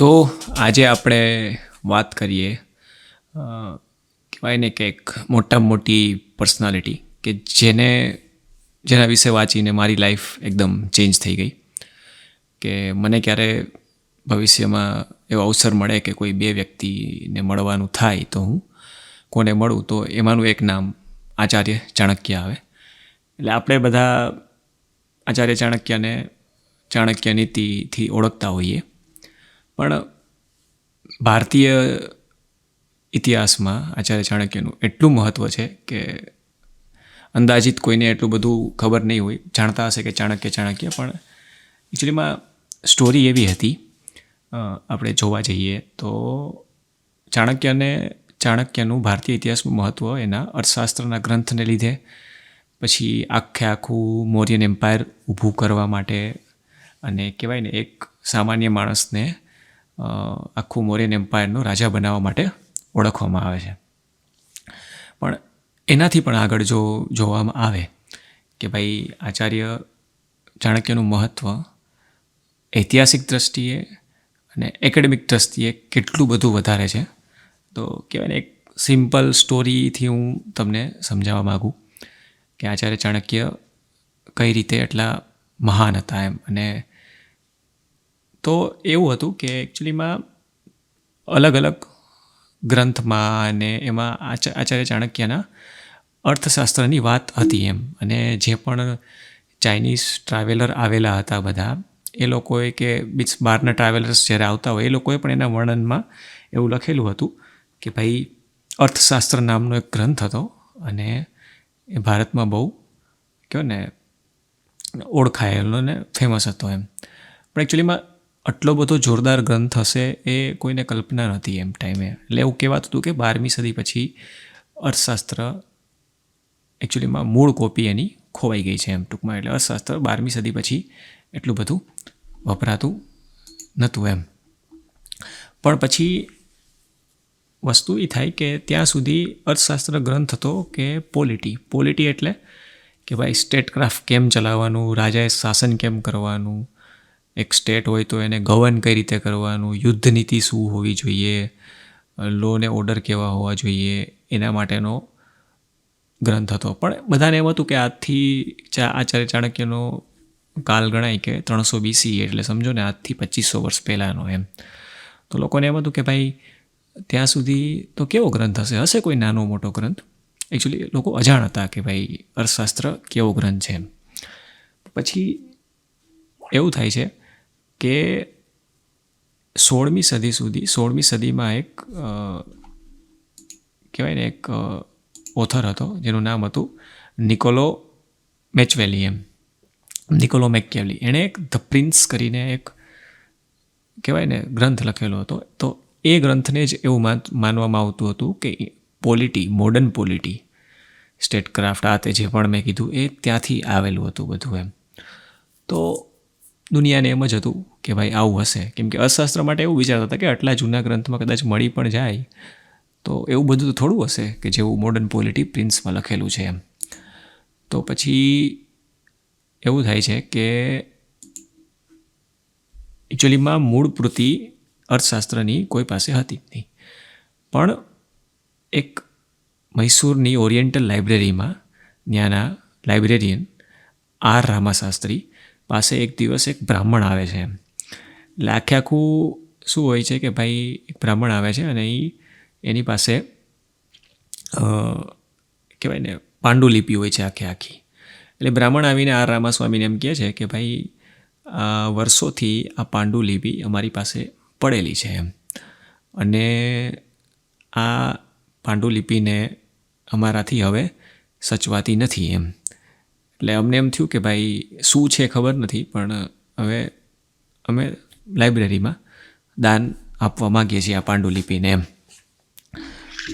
તો આજે આપણે વાત કરીએ કહેવાય ને કે એક મોટામાં મોટી પર્સનાલિટી કે જેને, જેના વિશે વાંચીને મારી લાઈફ એકદમ ચેન્જ થઈ ગઈ. કે મને ક્યારે ભવિષ્યમાં એવો અવસર મળે કે કોઈ બે વ્યક્તિને મળવાનું થાય તો હું કોને મળું, તો એમાંનું એક નામ આચાર્ય ચાણક્ય આવે. એટલે આપણે બધા આચાર્ય ચાણક્યને ચાણક્ય નીતિથી ઓળખતા હોઈએ. પણ ભારતીય ઇતિહાસમાં આચાર્ય ચાણક્યનું એટલું મહત્ત્વ છે કે અંદાજિત કોઈને એટલું બધું ખબર નહીં હોય. જાણતા હશે કે ચાણક્ય ચાણક્ય, પણ એકચ્યુઅલીમાં સ્ટોરી એવી હતી. આપણે જોવા જઈએ તો ચાણક્યને, ચાણક્યનું ભારતીય ઇતિહાસનું મહત્ત્વ એના અર્થશાસ્ત્રના ગ્રંથને લીધે, પછી આખે આખું મૌર્યન એમ્પાયર ઊભું કરવા માટે અને કહેવાય ને એક સામાન્ય માણસને આખું મોરિયન એમ્પાયરનો રાજા બનાવવા માટે ઓળખવામાં આવે છે. પણ એનાથી પણ આગળ જો જોવામાં આવે કે ભાઈ આચાર્ય ચાણક્યનું મહત્ત્વ ઐતિહાસિક દ્રષ્ટિએ અને એકેડેમિક દ્રષ્ટિએ કેટલું બધું વધારે છે, તો કહેવાય ને એક સિમ્પલ સ્ટોરીથી હું તમને સમજાવવા માગું કે આચાર્ય ચાણક્ય કઈ રીતે એટલા મહાન હતા એમ અને તો એવું હતું કે એકચ્યુઅલીમાં અલગ અલગ ગ્રંથમાં અને એમાં આચા, આચાર્ય ચાણક્યના અર્થશાસ્ત્રની વાત હતી એમ. અને જે પણ ચાઇનીઝ ટ્રાવેલર આવેલા હતા બધા, એ લોકોએ કે બીચ બહારના ટ્રાવેલર્સ જ્યારે આવતા હોય, એ લોકોએ પણ એના વર્ણનમાં એવું લખેલું હતું કે ભાઈ, અર્થશાસ્ત્ર નામનો એક ગ્રંથ હતો અને એ ભારતમાં બહુ કહો ને, ઓળખાયેલો ને ફેમસ હતો એમ. પણ એકચ્યુઅલીમાં આટલો બધો જોરદાર ગ્રંથ હશે એ કોઈને કલ્પના નહોતી એમ ટાઈમે એટલે એવું કહેવાતું હતું કે બારમી સદી પછી અર્થશાસ્ત્ર એકચ્યુઅલીમાં મૂળ કોપી એની ખોવાઈ ગઈ છે એમ ટૂંકમાં. એટલે અર્થશાસ્ત્ર બારમી સદી પછી એટલું બધું વપરાતું નહોતું એમ. પણ પછી વસ્તુ એ થાય કે ત્યાં સુધી અર્થશાસ્ત્ર ગ્રંથ હતો કે પોલિટી પોલિટી એટલે કે ભાઈ સ્ટેટક્રાફ્ટ કેમ ચલાવવાનું, રાજાએ શાસન કેમ કરવાનું એક સ્ટેટ હોય તો એને ગવર્ન કઈ રીતે કરવાનું યુદ્ધ નીતિ શું હોવી જોઈએ લો ને ઓર્ડર કેવા હોવા જોઈએ, એના માટેનો ગ્રંથ હતો. પણ બધાને એમ હતું કે આજથી ચા, આચાર્ય ચાણક્યનો કાલ ગણાય કે ત્રણસો બીસી એટલે સમજો ને આજથી પચીસો વર્ષ પહેલાંનો એમ. તો લોકોને એમ હતું કે ભાઈ, ત્યાં સુધી તો કેવો ગ્રંથ હશે? હશે કોઈ નાનો મોટો ગ્રંથ? એકચ્યુઅલી લોકો અજાણ હતા કે ભાઈ, અર્થશાસ્ત્ર કેવો ગ્રંથ છે એમ. પછી એવું થાય છે કે સોળમી સદી સુધી, સોળમી સદીમાં એક કહેવાય ને એક ઓથર હતો, જેનું નામ હતું નિકોલો મેચવેલી એમ નિકોલો મેકકેવલી. એણે એક ધ પ્રિન્સ કરીને એક, કહેવાય ને, ગ્રંથ લખેલો હતો. તો એ ગ્રંથને જ એવું માન, માનવામાં આવતું હતું કે પોલિટી, મોડર્ન પોલિટી, સ્ટેટક્રાફ્ટ આ તે જે પણ મેં કીધું, એ ત્યાંથી આવેલું હતું બધું એમ. તો દુનિયાને એમ જ હતું કે ભાઈ આવું હશે. કેમ કે અર્થશાસ્ત્ર માટે એવું વિચારતા હતા કે આટલા જૂના ગ્રંથમાં કદાચ મળી પણ જાય. તો એવું બધું તો થોડું હશે કે જેવું મોડર્ન પોલિટી પ્રિન્સમાં લખેલું છે એમ. તો પછી એવું થાય છે કે એકચ્યુઅલીમાં મૂળ પ્રતિ અર્થશાસ્ત્રની કોઈ પાસે હતી નહીં. પણ એક મૈસૂરની ઓરિએન્ટલ લાઇબ્રેરીમાં ત્યાંના લાઇબ્રેરિયન આર રામાશાસ્ત્રી પાસે એક દિવસ એક બ્રાહ્મણ આવે છે. એટલે આખે આખું શું હોય છે કે ભાઈ બ્રાહ્મણ આવે છે અને એ એની પાસે કહેવાય ને, પાંડુલિપિ હોય છે આખે આખી. એટલે બ્રાહ્મણ આવીને આ રામાસ્વામીને એમ કહે છે કે ભાઈ, આ વર્ષોથી આ પાંડુલિપિ અમારી પાસે પડેલી છે એમ. અને આ પાંડુલિપિને અમારાથી હવે સચવાતી નથી એમ. એટલે અમને એમ થયું કે ભાઈ, શું છે ખબર નથી, પણ હવે અમે લાઇબ્રેરીમાં દાન આપવા માગીએ છીએ આ પાંડુલિપિને એમ.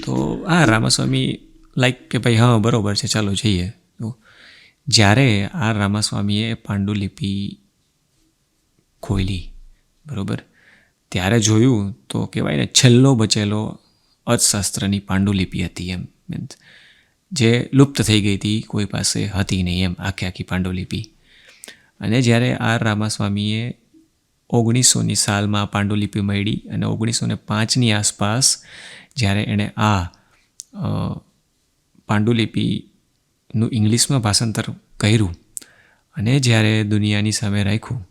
તો આ રામાસ્વામી લાઈક કે ભાઈ, હા, બરાબર છે, ચાલો જઈએ. તો જ્યારે આ રામાસ્વામીએ પાંડુલિપિ ખોલી બરાબર? ત્યારે જોયું તો કહેવાય ને, છેલ્લો બચેલો અર્થશાસ્ત્રની પાંડુલિપિ હતી એમ. મીન્સ જે લુપ્ત થઈ ગઈ હતી, કોઈ પાસે હતી નહીં એમ, આખી આખી પાંડુલિપિ. અને જ્યારે આર રામાસ્વામીએ ઓગણીસોની સાલમાં પાંડુલિપિ મળી અને ઓગણીસો ને પાંચની આસપાસ જ્યારે એણે આ પાંડુલિપિનું ઇંગ્લિશમાં ભાષાંતર કર્યું અને જ્યારે દુનિયાની સામે રાખ્યું